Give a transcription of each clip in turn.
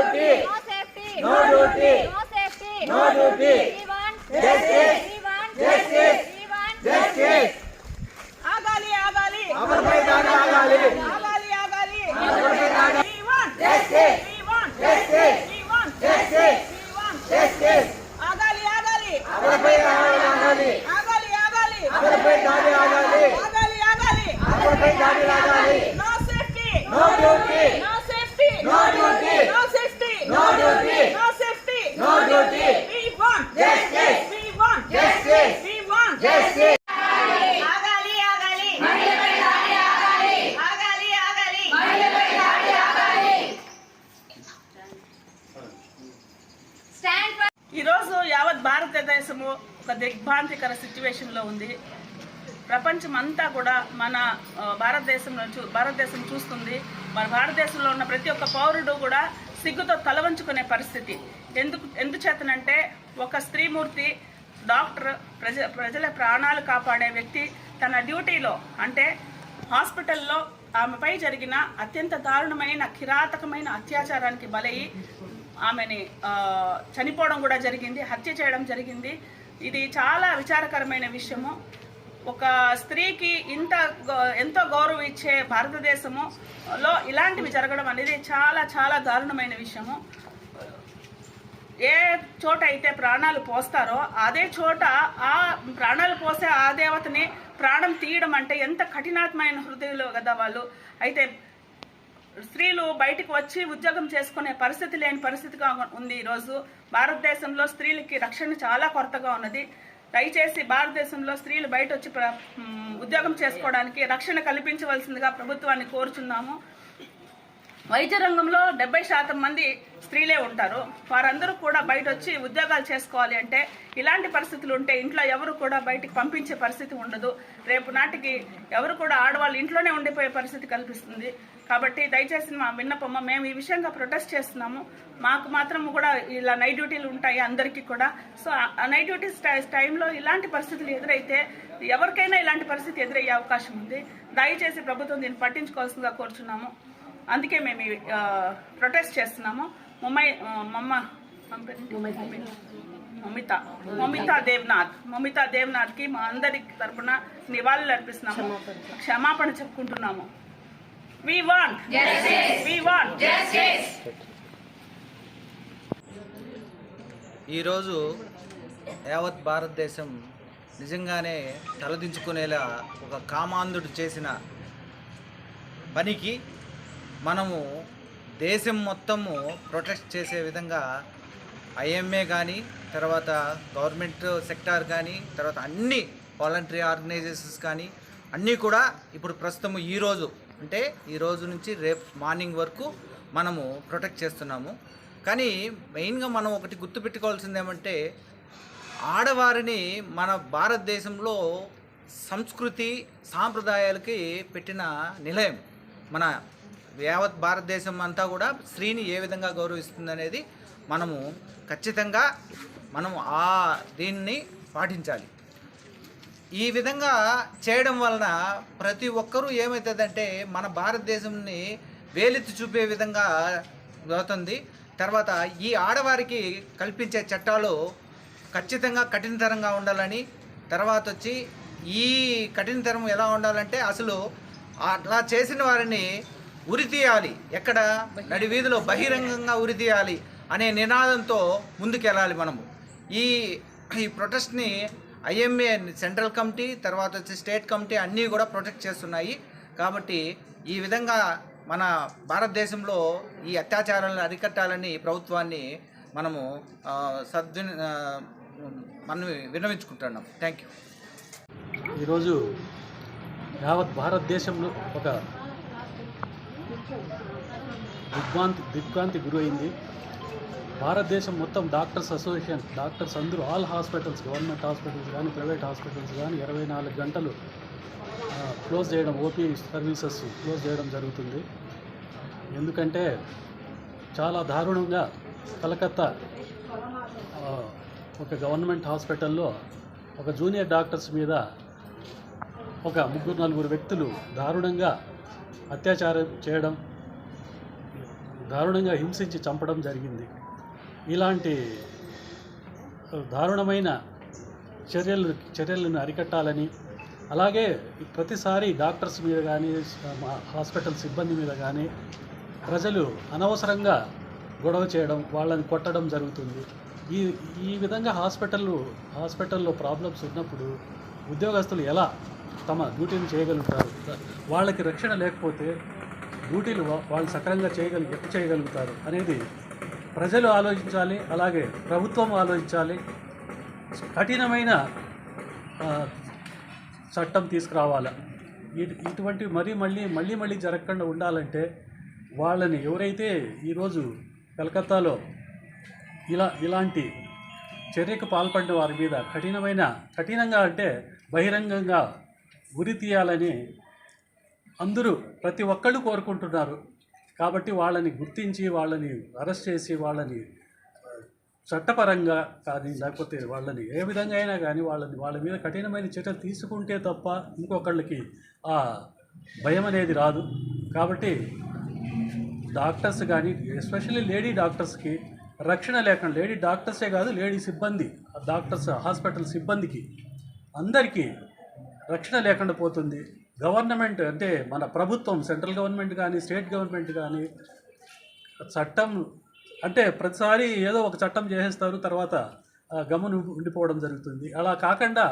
No duty. No safety. No duty. Justice. Justice. Justice. ఆగాలి ఆగాలి అమరుపై దాడి ఆగాలి ఆగాలి ఆగాలి అమరుపై. We want Justice. We want Justice. ఆగాలి ఆగాలి అమరుపై దాడి ఆగాలి ఆగాలి ఆగాలి అమరుపై దాడి ఆగాలి ఆగాలి ఆగాలి అమరుపై దాడి ఆగాలి no safety No duty. No safety No duty. No safety No duty. No safety No duty. We want Justice. We want Justice. We want Justice. ఆగాలి ఆగాలి ఆగాలి ఆగాలి stand for ఈరోజు యావత్ భారతదేశము ఒక దిగ్భ్రాంతికర సిచ్యువేషన్లో ఉంది. ప్రపంచం అంతా కూడా మన భారతదేశంలో చూ భారతదేశం చూస్తుంది. మన భారతదేశంలో ఉన్న ప్రతి ఒక్క పౌరుడు కూడా సిగ్గుతో తలవంచుకునే పరిస్థితి. ఎందుకు ఎందుచేతనంటే ఒక స్త్రీమూర్తి డాక్టర్ ప్రజ ప్రజల ప్రాణాలు కాపాడే వ్యక్తి తన డ్యూటీలో అంటే హాస్పిటల్లో ఆమెపై జరిగిన అత్యంత దారుణమైన కిరాతకమైన అత్యాచారానికి బలయ్యి ఆమెని చనిపోవడం కూడా జరిగింది హత్య చేయడం జరిగింది. ఇది చాలా విచారకరమైన విషయము. ఒక స్త్రీకి ఇంత ఎంతో గౌరవం ఇచ్చే భారతదేశము లో ఇలాంటివి జరగడం అనేది చాలా చాలా దారుణమైన విషయము. ఏ చోట అయితే ప్రాణాలు పోస్తారో అదే చోట ఆ ప్రాణాలు పోసే ఆ దేవతని ప్రాణం తీయడం అంటే ఎంత కఠినాత్మైన హృదయంలో కదా వాళ్ళు. అయితే స్త్రీలు బయటకు వచ్చి ఉద్యోగం చేసుకునే పరిస్థితి లేని పరిస్థితిగా ఉంది ఈరోజు భారతదేశంలో స్త్రీలకి రక్షణ చాలా కొరతగా ఉన్నది. దయచేసి భారతదేశంలో స్త్రీలు బయట వచ్చి ఉద్యోగం చేసుకోవడానికి రక్షణ కల్పించవలసిందిగా ప్రభుత్వాన్ని కోరుచున్నాము. వైద్య రంగంలో డెబ్బై శాతం మంది స్త్రీలే ఉంటారు. వారందరూ కూడా బయట వచ్చి ఉద్యోగాలు చేసుకోవాలి అంటే ఇలాంటి పరిస్థితులు ఉంటే ఇంట్లో ఎవరు కూడా బయటికి పంపించే పరిస్థితి ఉండదు. రేపు నాటికి ఎవరు కూడా ఆడవాళ్ళు ఇంట్లోనే ఉండిపోయే పరిస్థితి కల్పిస్తుంది. కాబట్టి దయచేసి మా విన్నపమ్మ మేము ఈ విషయంగా ప్రొటెస్ట్ చేస్తున్నాము. మాకు మాత్రం కూడా ఇలా నైట్ డ్యూటీలు ఉంటాయి అందరికీ కూడా. సో ఆ నైట్ డ్యూటీస్ టైంలో ఇలాంటి పరిస్థితులు ఎదురైతే ఎవరికైనా ఇలాంటి పరిస్థితి ఎదురయ్యే అవకాశం ఉంది. దయచేసి ప్రభుత్వం దీన్ని పట్టించుకోవాల్సిందిగా కోరుచున్నాము. అందుకే మేము ప్రొటెస్ట్ చేస్తున్నాము. మమ్మై మమ్మ మమిత మమితా దేవ్నాథ్ మమితా దేవ్నాథ్కి మా అందరి తరపున నివాళులు అర్పిస్తున్నాము. క్షమాపణ చెప్పుకుంటున్నాము. వి వాంట్ వి వాంట్ ఈరోజు యావత్ భారతదేశం నిజంగానే తలదించుకునేలా ఒక కామాంధుడు చేసిన పనికి మనము దేశం మొత్తము ప్రొటెస్ట్ చేసే విధంగా ఐఎంఏ కానీ తర్వాత గవర్నమెంట్ సెక్టార్ కానీ తర్వాత అన్ని వాలంటరీ ఆర్గనైజేషన్స్ కానీ అన్నీ కూడా ఇప్పుడు ప్రస్తుతం ఈరోజు అంటే ఈ రోజు నుంచి రేపు మార్నింగ్ వరకు మనము ప్రొటెక్ట్ చేస్తున్నాము. కానీ మెయిన్గా మనం ఒకటి గుర్తుపెట్టుకోవాల్సింది ఏమంటే ఆడవారిని మన భారతదేశంలో సంస్కృతి సాంప్రదాయాలకి పెట్టిన నిలయం. మన యావత్ భారతదేశం అంతా కూడా స్త్రీని ఏ విధంగా గౌరవిస్తుంది అనేది మనము ఖచ్చితంగా మనం ఆ దీన్ని పాటించాలి. ఈ విధంగా చేయడం వలన ప్రతి ఒక్కరూ ఏమవుతుందంటే మన భారతదేశంని వేలెత్తి చూపే విధంగా అవుతుంది. తర్వాత ఈ ఆడవారికి కల్పించే చట్టాలు ఖచ్చితంగా కఠినతరంగా ఉండాలని తర్వాత వచ్చి ఈ కఠినతరం ఎలా ఉండాలంటే అసలు అట్లా చేసిన వారిని ఉరి తీయాలి. ఎక్కడ? నడి వీధిలో బహిరంగంగా ఉరి తీయాలి అనే నినాదంతో ముందుకెళ్ళాలి మనము. ఈ ఈ ప్రొటెస్ట్ని ఐఎంఏ సెంట్రల్ కమిటీ తర్వాత వచ్చి స్టేట్ కమిటీ అన్నీ కూడా ప్రొటెక్ట్ చేస్తున్నాయి. కాబట్టి ఈ విధంగా మన భారతదేశంలో ఈ అత్యాచారాలను అరికట్టాలని ప్రభుత్వాన్ని మనము ఆ, సద్వి మనం విన్నవించుకుంటున్నాం. థ్యాంక్ యూ ఈరోజు యావత్ భారతదేశంలో ఒక దిగ్భ్రాంతి దిగ్భ్రాంతి గురైంది. భారతదేశం మొత్తం డాక్టర్స్ అసోసియేషన్ డాక్టర్స్ అందరూ ఆల్ హాస్పిటల్స్ గవర్నమెంట్ హాస్పిటల్స్ కానీ ప్రైవేట్ హాస్పిటల్స్ కానీ ఇరవై నాలుగు గంటలు క్లోజ్ చేయడం ఓపీ సర్వీసెస్ క్లోజ్ చేయడం జరుగుతుంది. ఎందుకంటే చాలా దారుణంగా కలకత్తా ఒక గవర్నమెంట్ హాస్పిటల్లో ఒక జూనియర్ డాక్టర్స్ మీద ఒక ముగ్గురు నలుగురు వ్యక్తులు దారుణంగా అత్యాచారం చేయడం దారుణంగా హింసించి చంపడం జరిగింది. ఇలాంటి దారుణమైన చర్యలు చర్యలను అరికట్టాలని అలాగే ప్రతిసారి డాక్టర్స్ మీద కానీ హాస్పిటల్ సిబ్బంది మీద కానీ ప్రజలు అనవసరంగా గొడవ చేయడం వాళ్ళని కొట్టడం జరుగుతుంది. ఈ ఈ విధంగా హాస్పిటల్ హాస్పిటల్లో ప్రాబ్లమ్స్ ఉన్నప్పుడు ఉద్యోగస్తులు ఎలా తమ డ్యూటీని చేయగలుగుతారు? వాళ్ళకి రక్షణ లేకపోతే డ్యూటీలు వాళ్ళు సక్రమంగా చేయగలి చేయగలుగుతారు అనేది ప్రజలు ఆలోచించాలి అలాగే ప్రభుత్వం ఆలోచించాలి. కఠినమైన చట్టం తీసుకురావాలి? ఇటు ఇటువంటి మరీ మళ్ళీ మళ్ళీ మళ్ళీ జరగకుండా ఉండాలంటే వాళ్ళని ఎవరైతే ఈరోజు కలకత్తాలో ఇలా ఇలాంటి చర్యకు పాల్పడిన వారి మీద కఠినమైన కఠినంగా అంటే బహిరంగంగా ఉరి తీయాలని అందరూ ప్రతి ఒక్కళ్ళు కోరుకుంటున్నారు. కాబట్టి వాళ్ళని గుర్తించి వాళ్ళని అరెస్ట్ చేసి వాళ్ళని చట్టపరంగా కానీ లేకపోతే వాళ్ళని ఏ విధంగా అయినా కానీ వాళ్ళని వాళ్ళ మీద కఠినమైన చర్యలు తీసుకుంటే తప్ప ఇంకొకళ్ళకి ఆ భయం అనేది రాదు. కాబట్టి డాక్టర్స్ కానీ ఎస్పెషల్లీ లేడీ డాక్టర్స్కి రక్షణ లేకుండా లేడీ డాక్టర్సే కాదు లేడీ సిబ్బంది డాక్టర్స్ హాస్పిటల్ సిబ్బందికి అందరికీ రక్షణ లేకుండా పోతుంది. గవర్నమెంట్ అంటే మన ప్రభుత్వం సెంట్రల్ గవర్నమెంట్ కానీ స్టేట్ గవర్నమెంట్ కానీ చట్టం అంటే ప్రతిసారి ఏదో ఒక చట్టం చేసేస్తారు తర్వాత గమను ఉండిపోవడం జరుగుతుంది. అలా కాకుండా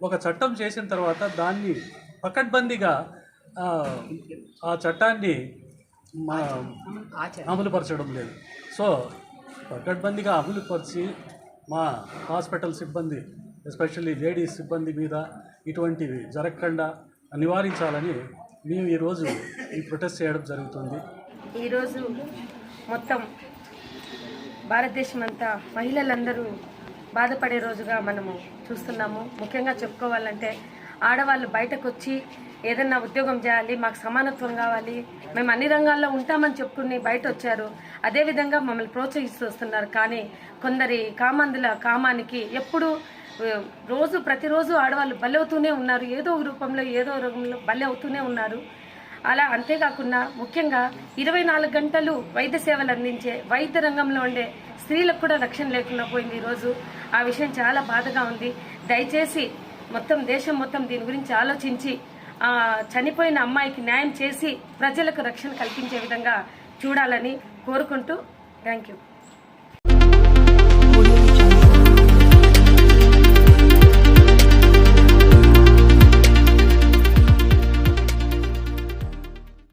ఒక చట్టం చేసిన తర్వాత దాన్ని పకడ్బందీగా ఆ, చట్టాన్ని మా అమలుపరచడం లేదు. సో పకడ్బందీగా అమలుపరిచి మా హాస్పిటల్ సిబ్బంది ఎస్పెషల్లీ లేడీస్ సిబ్బంది మీద ఇటువంటివి జరగకుండా నివారించాలని మేము ఈరోజు ఈ ప్రొటెస్ట్ చేయడం జరుగుతుంది. ఈరోజు మొత్తం భారతదేశం అంతా మహిళలందరూ బాధపడే రోజుగా మనము చూస్తున్నాము. ముఖ్యంగా చెప్పుకోవాలంటే ఆడవాళ్ళు బయటకు వచ్చి ఏదన్నా ఉద్యోగం చేయాలి మాకు సమానత్వం కావాలి మేము అన్ని రంగాల్లో ఉంటామని చెప్పుకుని బయట వచ్చారు అదేవిధంగా మమ్మల్ని ప్రోత్సహిస్తూ వస్తున్నారు. కానీ కొందరి కామందుల కామానికి ఎప్పుడు రోజు ప్రతిరోజు ఆడవాళ్ళు బలవుతూనే ఉన్నారు. ఏదో ఒక రూపంలో ఏదో రూపంలో బలవుతూనే అవుతూనే ఉన్నారు. అలా అంతేకాకుండా ముఖ్యంగా ఇరవై నాలుగు గంటలు వైద్య సేవలు అందించే వైద్య రంగంలో ఉండే స్త్రీలకు కూడా రక్షణ లేకుండా పోయింది ఈరోజు. ఆ విషయం చాలా బాధగా ఉంది. దయచేసి మొత్తం దేశం మొత్తం దీని గురించి ఆలోచించి చనిపోయిన అమ్మాయికి న్యాయం చేసి ప్రజలకు రక్షణ కల్పించే విధంగా చూడాలని కోరుకుంటూ థ్యాంక్ యూ